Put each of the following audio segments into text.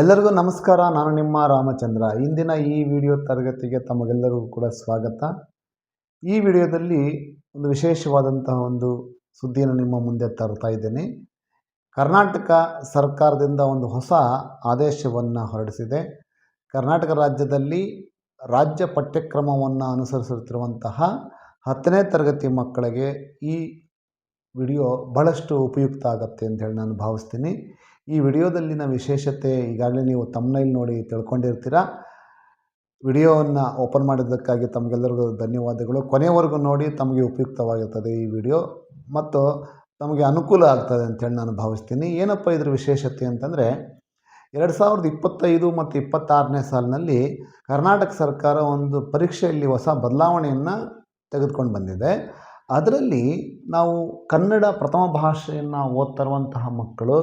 ಎಲ್ಲರಿಗೂ ನಮಸ್ಕಾರ. ನಾನು ನಿಮ್ಮ ರಾಮಚಂದ್ರ. ಇಂದಿನ ಈ ವಿಡಿಯೋ ತರಗತಿಗೆ ತಮಗೆಲ್ಲರಿಗೂ ಕೂಡ ಸ್ವಾಗತ. ಈ ವಿಡಿಯೋದಲ್ಲಿ ಒಂದು ವಿಶೇಷವಾದಂತಹ ಒಂದು ಸುದ್ದಿಯನ್ನು ನಿಮ್ಮ ಮುಂದೆ ತರ್ತಾ ಇದ್ದೇನೆ. ಕರ್ನಾಟಕ ಸರ್ಕಾರದಿಂದ ಒಂದು ಹೊಸ ಆದೇಶವನ್ನು ಹೊರಡಿಸಿದೆ. ಕರ್ನಾಟಕ ರಾಜ್ಯದಲ್ಲಿ ರಾಜ್ಯ ಪಠ್ಯಕ್ರಮವನ್ನು ಅನುಸರಿಸುತ್ತಿರುವಂತಹ ಹತ್ತನೇ ತರಗತಿ ಮಕ್ಕಳಿಗೆ ಈ ವಿಡಿಯೋ ಬಹಳಷ್ಟು ಉಪಯುಕ್ತ ಆಗುತ್ತೆ ಅಂತ ಹೇಳಿ ನಾನು ಭಾವಿಸ್ತೀನಿ. ಈ ವಿಡಿಯೋದಲ್ಲಿನ ವಿಶೇಷತೆ ಈಗಾಗಲೇ ನೀವು ತಮ್ಮನೈಲ್ ನೋಡಿ ತಿಳ್ಕೊಂಡಿರ್ತೀರ. ವಿಡಿಯೋವನ್ನು ಓಪನ್ ಮಾಡಿದ್ದಕ್ಕಾಗಿ ತಮಗೆಲ್ಲರಿಗೂ ಧನ್ಯವಾದಗಳು. ಕೊನೆಯವರೆಗೂ ನೋಡಿ ತಮಗೆ ಉಪಯುಕ್ತವಾಗಿರ್ತದೆ ಈ ವಿಡಿಯೋ ಮತ್ತು ತಮಗೆ ಅನುಕೂಲ ಆಗ್ತದೆ ಅಂತೇಳಿ ನಾನು ಭಾವಿಸ್ತೀನಿ. ಏನಪ್ಪ ಇದ್ರ ವಿಶೇಷತೆ ಅಂತಂದರೆ, ಎರಡು ಸಾವಿರದ ಇಪ್ಪತ್ತೈದು ಮತ್ತು ಇಪ್ಪತ್ತಾರನೇ ಸಾಲಿನಲ್ಲಿ ಕರ್ನಾಟಕ ಸರ್ಕಾರ ಒಂದು ಪರೀಕ್ಷೆಯಲ್ಲಿ ಹೊಸ ಬದಲಾವಣೆಯನ್ನು ತೆಗೆದುಕೊಂಡು ಬಂದಿದೆ. ಅದರಲ್ಲಿ ನಾವು ಕನ್ನಡ ಪ್ರಥಮ ಭಾಷೆಯನ್ನು ಓದ್ತಿರುವಂತಹ ಮಕ್ಕಳು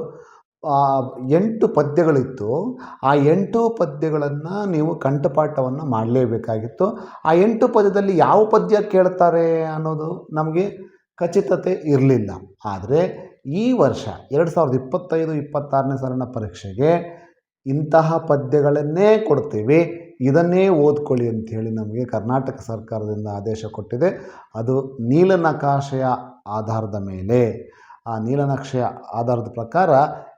ಎಂಟು ಪದ್ಯಗಳಿತ್ತು. ಆ ಎಂಟು ಪದ್ಯಗಳನ್ನು ನೀವು ಕಂಠಪಾಠವನ್ನು ಮಾಡಲೇಬೇಕಾಗಿತ್ತು. ಆ ಎಂಟು ಪದ್ಯದಲ್ಲಿ ಯಾವ ಪದ್ಯ ಕೇಳ್ತಾರೆ ಅನ್ನೋದು ನಮಗೆ ಖಚಿತತೆ ಇರಲಿಲ್ಲ. ಆದರೆ ಈ ವರ್ಷ ಎರಡು ಸಾವಿರದ ಇಪ್ಪತ್ತೈದು, ಇಪ್ಪತ್ತಾರನೇ ಸಾಲಿನ ಪರೀಕ್ಷೆಗೆ ಇಂತಹ ಪದ್ಯಗಳನ್ನೇ ಕೊಡ್ತೀವಿ. ಇದನ್ನೇ ಓದ್ಕೊಳ್ಳಿ ಅಂಥೇಳಿ ನಮಗೆ ಕರ್ನಾಟಕ ಸರ್ಕಾರದಿಂದ ಆದೇಶ ಕೊಟ್ಟಿದೆ. ಅದು ನೀಲನಕಾಶೆಯ ಆಧಾರದ ಮೇಲೆ. ಆ ನೀಲನಕ್ಷೆಯ ಆಧಾರದ ಪ್ರಕಾರ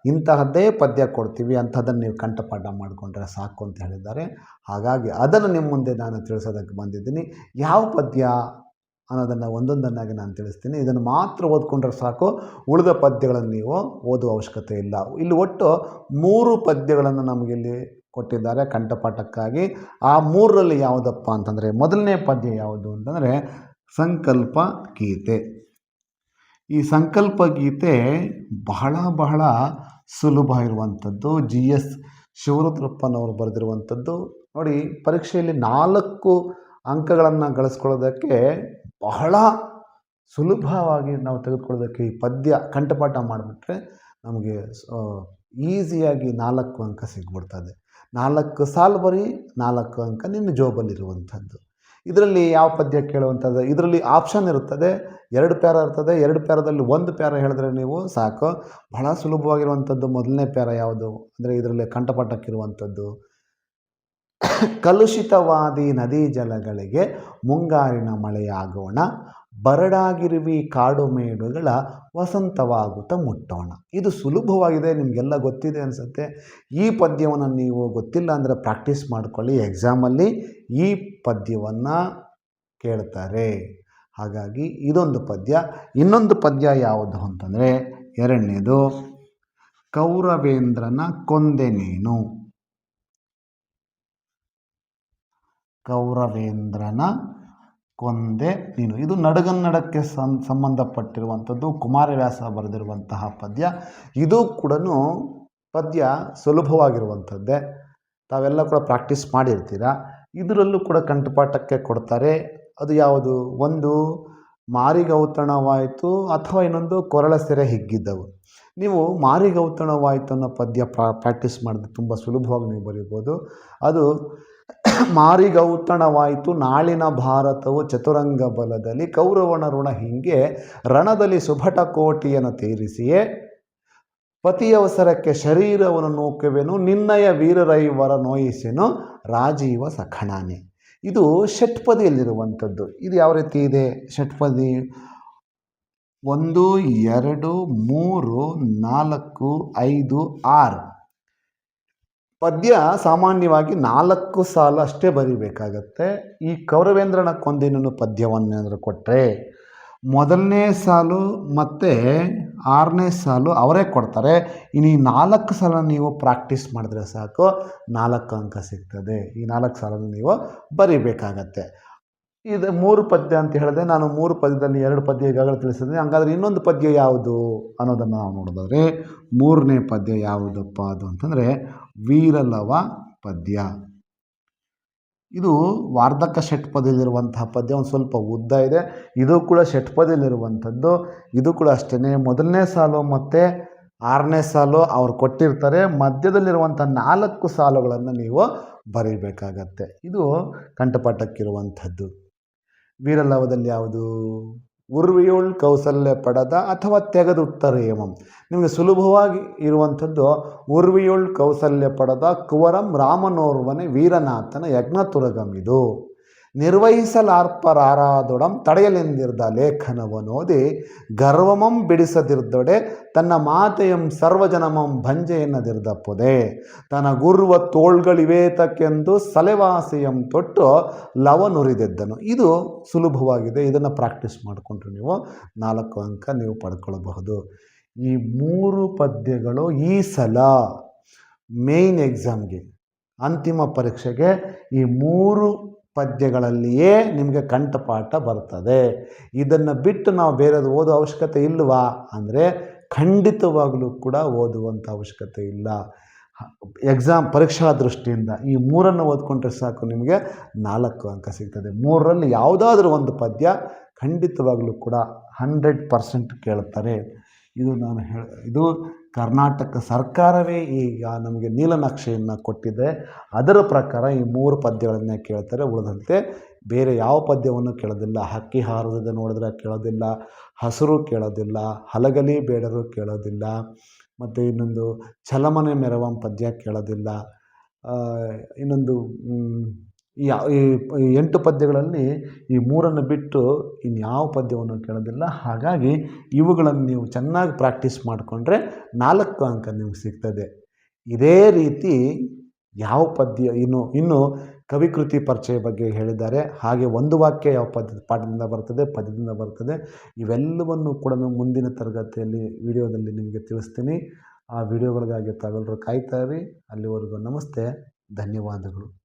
ಇಂತಹದ್ದೇ ಪದ್ಯ ಕೊಡ್ತೀವಿ ಅಂಥದ್ದನ್ನು ನೀವು ಕಂಠಪಾಠ ಮಾಡಿಕೊಂಡ್ರೆ ಸಾಕು ಅಂತ ಹೇಳಿದ್ದಾರೆ. ಹಾಗಾಗಿ ಅದನ್ನು ನಿಮ್ಮ ಮುಂದೆ ನಾನು ತಿಳಿಸೋದಕ್ಕೆ ಬಂದಿದ್ದೀನಿ. ಯಾವ ಪದ್ಯ ಅನ್ನೋದನ್ನು ಒಂದೊಂದನ್ನಾಗಿ ನಾನು ತಿಳಿಸ್ತೀನಿ. ಇದನ್ನು ಮಾತ್ರ ಓದ್ಕೊಂಡ್ರೆ ಸಾಕು. ಉಳಿದ ಪದ್ಯಗಳನ್ನು ನೀವು ಓದುವ ಅವಶ್ಯಕತೆ ಇಲ್ಲ. ಇಲ್ಲಿ ಒಟ್ಟು ಮೂರು ಪದ್ಯಗಳನ್ನು ನಮಗಿಲ್ಲಿ ಕೊಟ್ಟಿದ್ದಾರೆ ಕಂಠಪಾಠಕ್ಕಾಗಿ. ಆ ಮೂರರಲ್ಲಿ ಯಾವುದಪ್ಪ ಅಂತಂದರೆ, ಮೊದಲನೇ ಪದ್ಯ ಯಾವುದು ಅಂತಂದರೆ, ಸಂಕಲ್ಪ ಗೀತೆ ಈ ಸಂಕಲ್ಪ ಗೀತೆ ಬಹಳ ಬಹಳ ಸುಲಭ ಇರುವಂಥದ್ದು. ಜಿ ಎಸ್ ಶಿವರುದ್ರಪ್ಪನವರು ಬರೆದಿರುವಂಥದ್ದು. ನೋಡಿ, ಪರೀಕ್ಷೆಯಲ್ಲಿ ನಾಲ್ಕು ಅಂಕಗಳನ್ನು ಗಳಿಸ್ಕೊಳ್ಳೋದಕ್ಕೆ ಬಹಳ ಸುಲಭವಾಗಿ ನಾವು ತೆಗೆದುಕೊಳ್ಳೋದಕ್ಕೆ ಈ ಪದ್ಯ ಕಂಠಪಾಠ ಮಾಡಿಬಿಟ್ರೆ ನಮಗೆ ಈಸಿಯಾಗಿ ನಾಲ್ಕು ಅಂಕ ಸಿಗ್ಬಿಡ್ತದೆ. ನಾಲ್ಕು ಸಾಲು ಬರೀ ನಾಲ್ಕು ಅಂಕ ನಿನ್ನ ಜೋಬಲ್ಲಿರುವಂಥದ್ದು. ಇದರಲ್ಲಿ ಯಾವ ಪದ್ಯ ಕೇಳುವಂಥದ್ದು? ಇದರಲ್ಲಿ ಆಪ್ಷನ್ ಇರುತ್ತದೆ. ಎರಡು ಪ್ಯಾರ ಇರ್ತದೆ. ಎರಡು ಪ್ಯಾರದಲ್ಲಿ ಒಂದು ಪ್ಯಾರ ಹೇಳಿದ್ರೆ ನೀವು ಸಾಕು. ಬಹಳ ಸುಲಭವಾಗಿರುವಂಥದ್ದು ಮೊದಲನೇ ಪ್ಯಾರ ಯಾವುದು? ಅಂದರೆ ಇದರಲ್ಲಿ ಕಂಠಪಾಠಕ್ಕಿರುವಂಥದ್ದು. ಕಲುಷಿತವಾದಿ ನದಿ ಜಲಗಳಿಗೆ ಮುಂಗಾರಿನ ಮಳೆಯಾಗೋಣ. ಬರಡಾಗಿರುವಿ ಕಾಡು ಮೇಡುಗಳ ವಸಂತವಾಗುತ್ತ ಮುಟ್ಟೋಣ. ಇದು ಸುಲಭವಾಗಿದೆ, ನಿಮಗೆಲ್ಲ ಗೊತ್ತಿದೆ ಅನಿಸುತ್ತೆ. ಈ ಪದ್ಯವನ್ನು ನೀವು ಗೊತ್ತಿಲ್ಲ ಅಂದರೆ ಪ್ರಾಕ್ಟೀಸ್ ಮಾಡ್ಕೊಳ್ಳಿ ಎಕ್ಸಾಮಲ್ಲಿ. ಈ ಪದ್ಯವನ್ನು ಕೇಳ್ತಾರೆ. ಹಾಗಾಗಿ ಇದೊಂದು ಪದ್ಯ. ಇನ್ನೊಂದು ಪದ್ಯ ಯಾವುದು ಅಂತಂದರೆ ಎರಡನೇದು, ಕೌರವೇಂದ್ರನ ಕೊಂದೆ ನೀನು ಕೌರವೇಂದ್ರನ ಕೊಂದೆ ನೀನು. ಇದು ನಡಗನ್ನಡಕ್ಕೆ ಸಂ, ಸಂಬಂಧಪಟ್ಟಿರುವಂಥದ್ದು, ಕುಮಾರವ್ಯಾಸ ಬರೆದಿರುವಂತಹ ಪದ್ಯ. ಇದು ಕೂಡ ಪದ್ಯ ಸುಲಭವಾಗಿರುವಂಥದ್ದೇ. ತಾವೆಲ್ಲ ಕೂಡ ಪ್ರಾಕ್ಟೀಸ್ ಮಾಡಿರ್ತೀರ? ಇದರಲ್ಲೂ ಕೂಡ ಕಂಠಪಾಠಕ್ಕೆ ಕೊಡ್ತಾರೆ. ಅದು ಯಾವುದು? ಒಂದು, ಮಾರಿಗೌತಣವಾಯಿತು ಅಥವಾ ಇನ್ನೊಂದು ಕೊರಳ ಸೆರೆ ಹಿಗ್ಗಿದ್ದವು. ನೀವು ಮಾರಿಗೌತಣವಾಯಿತು ಅನ್ನೋ ಪದ್ಯ ಪ್ರಾ, ಪ್ರಾಕ್ಟೀಸ್ ಮಾಡಿದ್ರೆ ತುಂಬ ಸುಲಭವಾಗಿ ನೀವು ಬರೀಬೋದು. ಅದು ಮಾರಿಗೌತಣವಾಯಿತು. ನಾಳಿನ ಭಾರತವು ಚತುರಂಗ ಬಲದಲ್ಲಿ ಕೌರವನ ಋಣ ಹಿಂಗೆ ರಣದಲ್ಲಿ ಸುಭಟ ಕೋಟಿಯನ್ನು ತೀರಿಸಿಯೇ, ಪತಿಯವಸರಕ್ಕೆ ಶರೀರವನ್ನು ನೂಕುವೆನು, ನಿನ್ನಯ ವೀರರೈವರ ನೋಯಿಸೆನು, ರಾಜೀವ ಸಖಣಾನೆ. ಇದು ಷಟ್ಪದಿಯಲ್ಲಿರುವಂಥದ್ದು. ಇದು ಯಾವ ರೀತಿ ಇದೆ? ಷಟ್ಪದಿ ಒಂದು, ಎರಡು, ಮೂರು, ನಾಲ್ಕು, ಐದು, ಆರು. ಪದ್ಯ ಸಾಮಾನ್ಯವಾಗಿ ನಾಲ್ಕು ಸಾಲ ಅಷ್ಟೇ ಬರೀಬೇಕಾಗತ್ತೆ. ಈ ಕೌರವೇಂದ್ರನ ಕೊಂದಿನನ್ನು ಪದ್ಯವನ್ನು ಏನಾದರೂ ಕೊಟ್ಟರೆ ಮೊದಲನೇ ಸಾಲು ಮತ್ತು ಆರನೇ ಸಾಲು ಅವರೇ ಕೊಡ್ತಾರೆ. ಇನ್ನು ಈ ನಾಲ್ಕು ಸಾಲ ನೀವು ಪ್ರಾಕ್ಟೀಸ್ ಮಾಡಿದ್ರೆ ಸಾಕು. ನಾಲ್ಕು ಅಂಕ ಸಿಗ್ತದೆ. ಈ ನಾಲ್ಕು ಸಾಲನ ನೀವು ಬರಿಬೇಕಾಗತ್ತೆ. ಇದು ಮೂರು ಪದ್ಯ ಅಂತ ಹೇಳಿದೆ ನಾನು ಮೂರು ಪದ್ಯದಲ್ಲಿ ಎರಡು ಪದ್ಯ ಈಗಾಗಲೇ ತಿಳಿಸಿದ್ದೀನಿ. ಹಂಗಾದ್ರೆ ಇನ್ನೊಂದು ಪದ್ಯ ಯಾವುದು ಅನ್ನೋದನ್ನು ನಾವು ನೋಡಿದ್ರೆ ಮೂರನೇ ಪದ್ಯ ಯಾವುದಪ್ಪ ಅದು ಅಂತಂದರೆ ವೀರಲವ ಪದ್ಯ. ಇದು ವಾರ್ಧಕ ಷಟ್ಪದಿಯಲ್ಲಿರುವಂತಹ ಪದ್ಯ, ಒಂದು ಸ್ವಲ್ಪ ಉದ್ದ ಇದೆ. ಇದು ಕೂಡ ಷಟ್ಪದಿಯಲ್ಲಿರುವಂಥದ್ದು ಇದು ಕೂಡ ಅಷ್ಟೇ ಮೊದಲನೇ ಸಾಲು ಮತ್ತು ಆರನೇ ಸಾಲು ಅವ್ರು ಕೊಟ್ಟಿರ್ತಾರೆ. ಮಧ್ಯದಲ್ಲಿರುವಂಥ ನಾಲ್ಕು ಸಾಲುಗಳನ್ನು ನೀವು ಬರೀಬೇಕಾಗತ್ತೆ. ಇದು ಕಂಠಪಾಠಕ್ಕಿರುವಂಥದ್ದು. ವೀರಲವದಲ್ಲಿ ಯಾವುದು? ಉರ್ವಿಯುಳ್ ಕೌಸಲ್ಯ ಪಡದ ಅಥವಾ ತೆಗೆದುತ್ತರ ಏಮಂ ನಿಮಗೆ ಸುಲಭವಾಗಿ ಇರುವಂಥದ್ದು ಉರ್ವಿಯುಳ್ ಕೌಸಲ್ಯ ಪಡದ ಕುವರಂ ರಾಮನೋರ್ವನೆ ವೀರನಾಥನ ಯಜ್ಞತುರಗಂ ಇದು ನಿರ್ವಹಿಸಲಾರ್ಪರಾರಾದೊಡಂ ತಡೆಯಲೆಂದಿರ್ದ ಲೇಖನವನೋದಿ ಗರ್ವಮಂ ಬಿಡಿಸದಿರ್ದೊಡೆ, ತನ್ನ ಮಾತೆಯಂ ಸರ್ವಜನಮಂ ಭಂಜೆಯನ್ನದಿರ್ದಪ್ಪುದೆ ತನ್ನ ಗುರುವ ತೋಳ್ಗಳಿವೇತಕ್ಕೆಂದು ಸಲೆವಾಸಿಯಂ ತೊಟ್ಟು ಲವನುರಿದಿದ್ದನು ಇದು ಸುಲಭವಾಗಿದೆ. ಇದನ್ನು ಪ್ರಾಕ್ಟೀಸ್ ಮಾಡಿಕೊಂಡ್ರೆ ನೀವು ನಾಲ್ಕು ಅಂಕ ನೀವು ಪಡ್ಕೊಳ್ಬಹುದು. ಈ ಮೂರು ಪದ್ಯಗಳು ಈ ಸಲ ಮೇಯ್ನ್ ಎಕ್ಸಾಮ್ಗೆ, ಅಂತಿಮ ಪರೀಕ್ಷೆಗೆ ಈ ಮೂರು ಪದ್ಯಗಳಲ್ಲಿಯೇ ನಿಮಗೆ ಕಂಠಪಾಠ ಬರ್ತದೆ. ಇದನ್ನು ಬಿಟ್ಟು ನಾವು ಬೇರೆದು ಓದೋ ಅವಶ್ಯಕತೆ ಇಲ್ಲವಾ ಅಂದರೆ ಖಂಡಿತವಾಗಲೂ ಕೂಡ ಓದುವಂಥ ಅವಶ್ಯಕತೆ ಇಲ್ಲ. ಎಕ್ಸಾಮ್ ಪರೀಕ್ಷಾ ದೃಷ್ಟಿಯಿಂದ ಈ ಮೂರನ್ನು ಓದ್ಕೊಂಡ್ರೆ ಸಾಕು ನಿಮಗೆ ನಾಲ್ಕು ಅಂಕ ಸಿಗ್ತದೆ. ಮೂರರಲ್ಲಿ ಯಾವುದಾದ್ರೂ ಒಂದು ಪದ್ಯ ಖಂಡಿತವಾಗಲೂ ಕೂಡ ಹಂಡ್ರೆಡ್ ಪರ್ಸೆಂಟ್ ಕೇಳ್ತಾರೆ ಇದು ನಾನು ಹೇಳ, ಇದು ಕರ್ನಾಟಕ ಸರ್ಕಾರವೇ ಈಗ ನಮಗೆ ನೀಲನಕ್ಷೆಯನ್ನು ಕೊಟ್ಟಿದೆ. ಅದರ ಪ್ರಕಾರ ಈ ಮೂರು ಪದ್ಯಗಳನ್ನೇ ಕೇಳ್ತಾರೆ. ಉಳಿದಂತೆ ಬೇರೆ ಯಾವ ಪದ್ಯವನ್ನು ಕೇಳೋದಿಲ್ಲ. ಹಕ್ಕಿ ಹಾರದೆ ನೋಡಿದ್ರೆ ಕೇಳೋದಿಲ್ಲ. ಹಸಿರು ಕೇಳೋದಿಲ್ಲ. ಹಲಗಲಿ ಬೇಡರು ಕೇಳೋದಿಲ್ಲ. ಮತ್ತು ಇನ್ನೊಂದು ಛಲಮನೆ ಮೆರವಂ ಪದ್ಯ ಕೇಳೋದಿಲ್ಲ. ಇನ್ನೊಂದು ಈ ಈ ಎಂಟು ಪದ್ಯಗಳಲ್ಲಿ ಈ ಮೂರನ್ನು ಬಿಟ್ಟು ಇನ್ಯಾವ ಪದ್ಯವನ್ನು ಕೇಳೋದಿಲ್ಲ. ಹಾಗಾಗಿ ಇವುಗಳನ್ನು ನೀವು ಚೆನ್ನಾಗಿ ಪ್ರಾಕ್ಟೀಸ್ ಮಾಡಿಕೊಂಡ್ರೆ ನಾಲ್ಕು ಅಂಕ ನಿಮ್ಗೆ ಸಿಗ್ತದೆ. ಇದೇ ರೀತಿ ಯಾವ ಪದ್ಯ ಇನ್ನು ಇನ್ನು ಕವಿಕೃತಿ ಪರಿಚಯ ಬಗ್ಗೆ ಹೇಳಿದ್ದಾರೆ. ಹಾಗೆ ಒಂದು ವಾಕ್ಯ ಯಾವ ಪದ್ಯ ಪಾಠದಿಂದ ಬರ್ತದೆ, ಪದ್ಯದಿಂದ ಬರ್ತದೆ, ಇವೆಲ್ಲವನ್ನು ಕೂಡ ಮುಂದಿನ ತರಗತಿಯಲ್ಲಿ ವಿಡಿಯೋದಲ್ಲಿ ನಿಮಗೆ ತಿಳಿಸ್ತೀನಿ. ಆ ವಿಡಿಯೋಗಳಿಗಾಗಿ ತಾವೆಲ್ಲರೂ ಕಾಯ್ತಾ ಇರಿ. ಅಲ್ಲಿವರೆಗೂ ನಮಸ್ತೆ, ಧನ್ಯವಾದಗಳು.